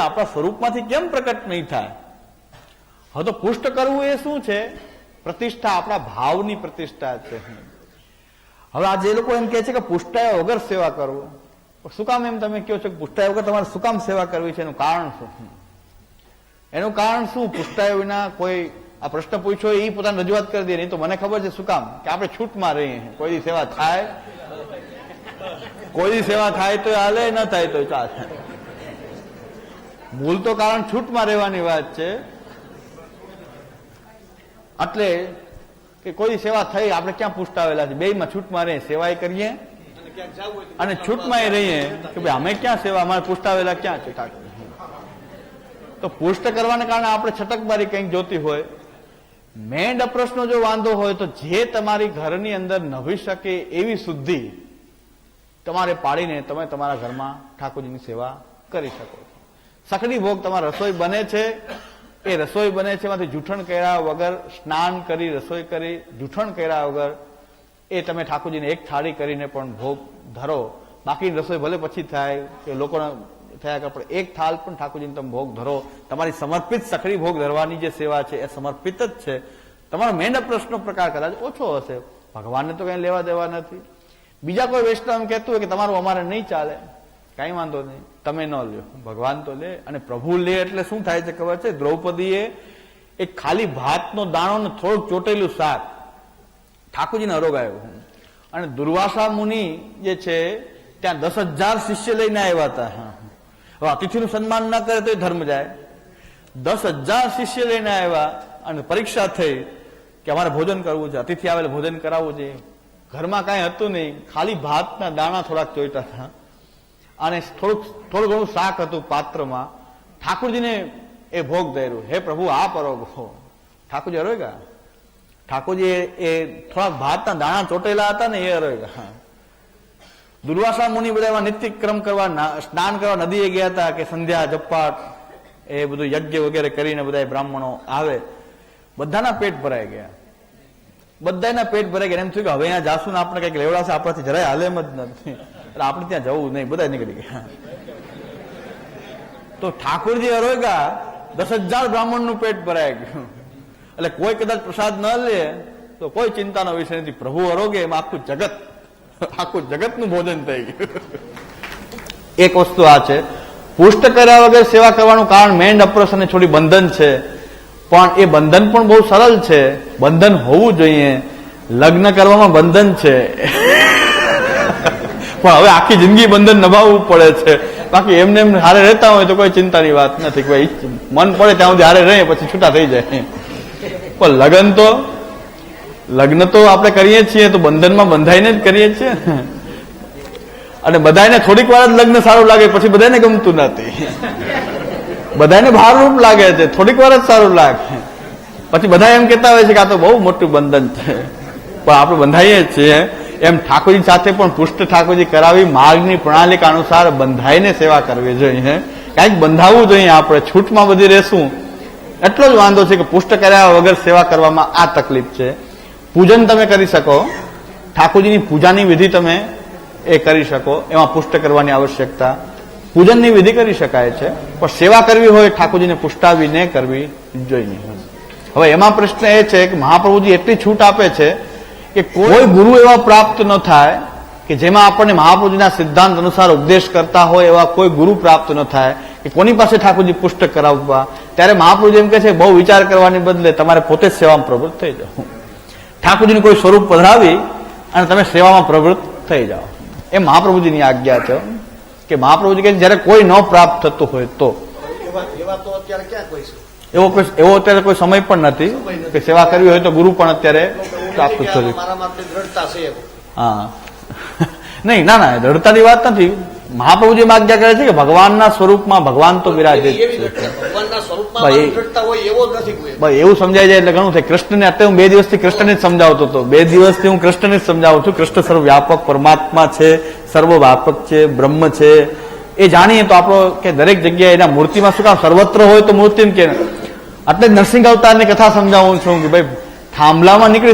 આપણા સ્વરૂપમાંથી કેમ પ્રકટ નહીં થાય? હવે તો પુષ્ટ કરવું એ શું છે? પ્રતિષ્ઠા આપણા ભાવની પ્રતિષ્ઠા છે. હવે આ જે લોકો એમ કહે છે કે પુષ્ટાયા વગર સેવા કરવું. શું કામ એમ તમે કહો છો કે પુષ્ટાયા વગર તમારે શું કામ સેવા કરવી છે? એનું કારણ શું? એનું કારણ શું? પુષ્ટાયા વિના કોઈ આ પ્રશ્ન પૂછ્યો એ પોતાની રજૂઆત કરી દે. નહીં તો મને ખબર છે શું કામ? કે આપણે છૂટમાં રહીએ કોઈ સેવા થાય? કોઈ સેવા થાય તો હાલે, ન થાય તો ચાલે. મૂળ તો કારણ છૂટમાં રહેવાની વાત છે. એટલે કે કોઈ સેવા થઈ આપણે ક્યાં પુષ્ટાવેલા છે? બેયમાં છૂટમાં રહીએ સેવાય કરીએ. અને છૂટમાં રહીએ કે ભાઈ અમે ક્યાં સેવા અમારે પુષ્ટાવેલા ક્યાં છે? તો પુષ્ટ કરવાને કારણે આપણે છટકબારી કંઈક જોતી હોય. મેન અપ્રશ્નો જો વાંધો હોય તો જે તમારી ઘરની અંદર નભી શકે એવી શુદ્ધિ તમારે પાડીને તમે તમારા ઘરમાં ઠાકોરજીની સેવા કરી શકો છો. સખડી ભોગ તમારા રસોઈ બને છે. એ રસોઈ બને છે એમાંથી જૂઠણ કર્યા વગર, સ્નાન કરી, રસોઈ કરી, જૂઠણ કર્યા વગર, એ તમે ઠાકોરજીને એક થાળી કરીને પણ ભોગ ધરો. બાકી રસોઈ ભલે પછી થાય કે લોકોને થયા કે પણ એક થાળ પણ ઠાકોરજીને તમે ભોગ ધરો. તમારી સમર્પિત સખડી ભોગ ધરવાની જે સેવા છે, એ સમર્પિત જ છે. તમારો મેન પ્રશ્નો પ્રકાર કદાચ ઓછો હશે. ભગવાનને તો કઈ લેવા દેવા નથી. બીજા કોઈ વૈષ્ણવ કહેતું હોય કે તમારું અમારે નહીં ચાલે. કાંઈ વાંધો નહીં. તમે ન લ્યો. ભગવાન તો લે. અને પ્રભુ લે એટલે શું થાય છે ખબર છે? દ્રૌપદીએ એક ખાલી ભાતનો દાણો ને થોડુંક ચોટેલું શાક, ઠાકોરજીને અરોગાયો અને દુર્વાસા મુનિ જે છે, ત્યાં દસ હજાર શિષ્ય લઈને આવ્યા હતા. હવે અતિથિનું સન્માન ન કરે તો એ ધર્મ જાય. દસ હજાર શિષ્ય લઈને આવ્યા અને પરીક્ષા થઈ કે અમારે ભોજન કરવું છે. અતિથિ આવેલ ભોજન કરાવવું છે. ઘરમાં કાંઈ હતું નહીં. ખાલી ભાતના દાણા થોડાક ચોઈટા હતા. અને થોડુંક થોડું ઘણું શાક હતું પાત્રમાં. ઠાકોરજીને એ ભોગ ધર્યું. હે પ્રભુ, આ પરોગો. ઠાકોરજી અરોગ્યા ઠાકોરજી એ- થોડાક ભાતના દાણા ચોટેલા હતા ને એ અરોગ્યા દુર્વાસા મુનિ બધા એમાં નિત્ય ક્રમ કરવા સ્નાન કરવા નદીએ ગયા હતા કે સંધ્યા, જપ્પાટ, એ બધું યજ્ઞ વગેરે કરીને બધા બ્રાહ્મણો આવે. બધાના પેટ ભરાઈ ગયા. બધાના પેટ ભરાઈ ગયા. એમ થયું કે હવે અહીંયા જાસુ ને આપણે કંઈક લેવડાશે આપણાથી જરાય હાલે જ નથી. એટલે આપણે ત્યાં જવું નહીં બધા નીકળી ગયા. તો ઠાકોરજી અરોગા દસ હજાર બ્રાહ્મણનું પેટ ભરાઈ ગયું. એટલે કોઈ કદાચ પ્રસાદ ન લે, તો કોઈ ચિંતાનો વિષય નથી. પ્રભુ અરોગે એમાં આખું જગત, આખું જગતનું ભોજન થઈ ગયું. એક વસ્તુ આ છે. પુષ્ટ કર્યા વગર સેવા કરવાનું કારણ મેન્ડ અપ્રોસ અને થોડી બંધન છે. પણ એ બંધન પણ બહુ સરળ છે. બંધન હોવું જોઈએ. લગ્ન કરવામાં બંધન છે. પણ હવે આખી જિંદગી બંધન નભાવવું પડે છે. બાકી એમને એમ હારે રહેતા હોય તો કોઈ ચિંતાની વાત નથી. કોઈ મન પડે ત્યાં સુધી હારે રહે પછી છૂટા થઈ જાય. પણ લગ્ન તો લગ્ન તો આપણે કરીએ છીએ તો બંધનમાં બંધાઈને જ કરીએ છીએ. અને બધાને થોડીક વાર જ લગ્ન સારું લાગે, પછી બધાને ગમતું નથી. બધાને ભારરૂપ લાગે છે, થોડીક વાર જ સારું લાગે. પછી બધા એમ કહેતા હોય છે કે આ તો બહુ મોટું બંધન છે. પણ આપણે બંધાઈએ છીએ. એમ ઠાકોરજી સાથે પણ પુષ્ટ ઠાકોરજી કરાવી માર્ગની પ્રણાલિકા અનુસાર બંધાઈને સેવા કરવી જોઈએ કાંઈક બંધાવવું જોઈએ આપણે, છૂટમાં બધી રહેશું. એટલો જ વાંધો છે કે પુષ્ટ કર્યા વગર સેવા કરવામાં આ તકલીફ છે. પૂજન તમે કરી શકો. ઠાકોરજીની પૂજાની વિધિ તમે એ કરી શકો. એમાં પુષ્ટ કરવાની આવશ્યકતા. પૂજનની વિધિ કરી શકાય છે. પણ સેવા કરવી હોય, ઠાકોરજીને પુષ્ટાવીને કરવી જોઈએ. હવે એમાં પ્રશ્ન એ છે કે મહાપ્રભુજી એટલી છૂટ આપે છે કે કોઈ ગુરુ એવા પ્રાપ્ત ન થાય કે જેમાં આપણને મહાપુરુષના સિદ્ધાંત અનુસાર ઉપદેશ કરતા હોય એવા કોઈ ગુરુ પ્રાપ્ત ન થાય કે કોની પાસે ઠાકોરજી પુષ્ટ કરાવવા. ત્યારે મહાપુરુષ એમ કહે છે બહુ વિચાર કરવાની બદલે તમારે પોતે જ સેવામાં પ્રવૃત્ત થઈ જાઓ. ઠાકોરજીનું કોઈ સ્વરૂપ પધરાવી અને તમે સેવામાં પ્રવૃત્ત થઈ જાઓ. એ મહાપ્રભુજીની આજ્ઞા છે. કે મહાપ્રભુજી કે જ્યારે કોઈ ન પ્રાપ્ત થતું હોય તો. એવો કોઈ એવો અત્યારે કોઈ સમય પણ નથી. કે સેવા કરવી હોય તો ગુરુ પણ અત્યારે પ્રાપ્ત એમ. હા. નહીં ના ના દ્રઢતાની વાત નથી. મહાપ્રભુજી એમ આજ્ઞા કરે છે કે ભગવાનના સ્વરૂપમાં ભગવાન તો બિરાજે એવી સમજાય જાય એટલે ઘણું થાય. કૃષ્ણને અત્યારે હું બે દિવસથી કૃષ્ણને જ સમજાવતો હતો. બે દિવસથી હું કૃષ્ણને જ સમજાવું છું. કૃષ્ણ સર્વ વ્યાપક પરમાત્મા છે સર્વ વ્યાપક છે બ્રહ્મ છે. એ જાણીએ તો આપણો કે દરેક જગ્યાએ એના મૂર્તિમાં શું કામ? સર્વત્ર હોય તો મૂર્તિ કે. એટલે જ નરસિંહ અવતારની કથા સમજાવું છું કે ભાઈ થાંભલામાં નીકળી